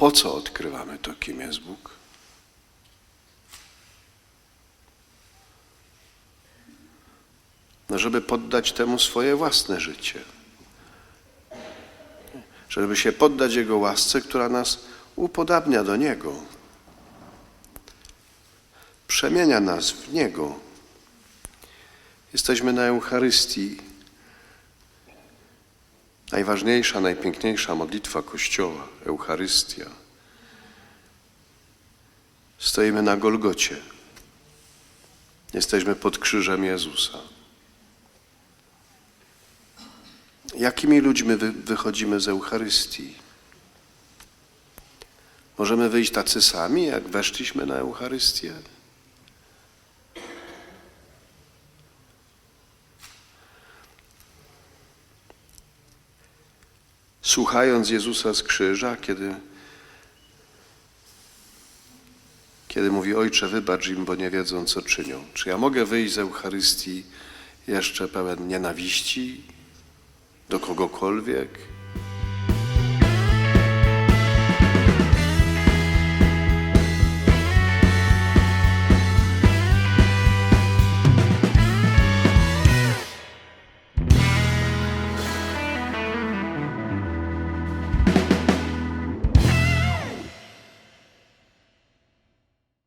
Po co odkrywamy to, kim jest Bóg? No, żeby poddać temu swoje własne życie. Żeby się poddać Jego łasce, która nas upodabnia do Niego. Przemienia nas w Niego. Jesteśmy na Eucharystii. Najważniejsza, najpiękniejsza modlitwa Kościoła, Eucharystia. Stoimy na Golgocie. Jesteśmy pod krzyżem Jezusa. Jakimi ludźmi wy, wychodzimy z Eucharystii? Możemy wyjść tacy sami, jak weszliśmy na Eucharystię? Słuchając Jezusa z krzyża, kiedy, kiedy mówi Ojcze, wybacz im, bo nie wiedzą, co czynią. Czy ja mogę wyjść z Eucharystii jeszcze pełen nienawiści do kogokolwiek?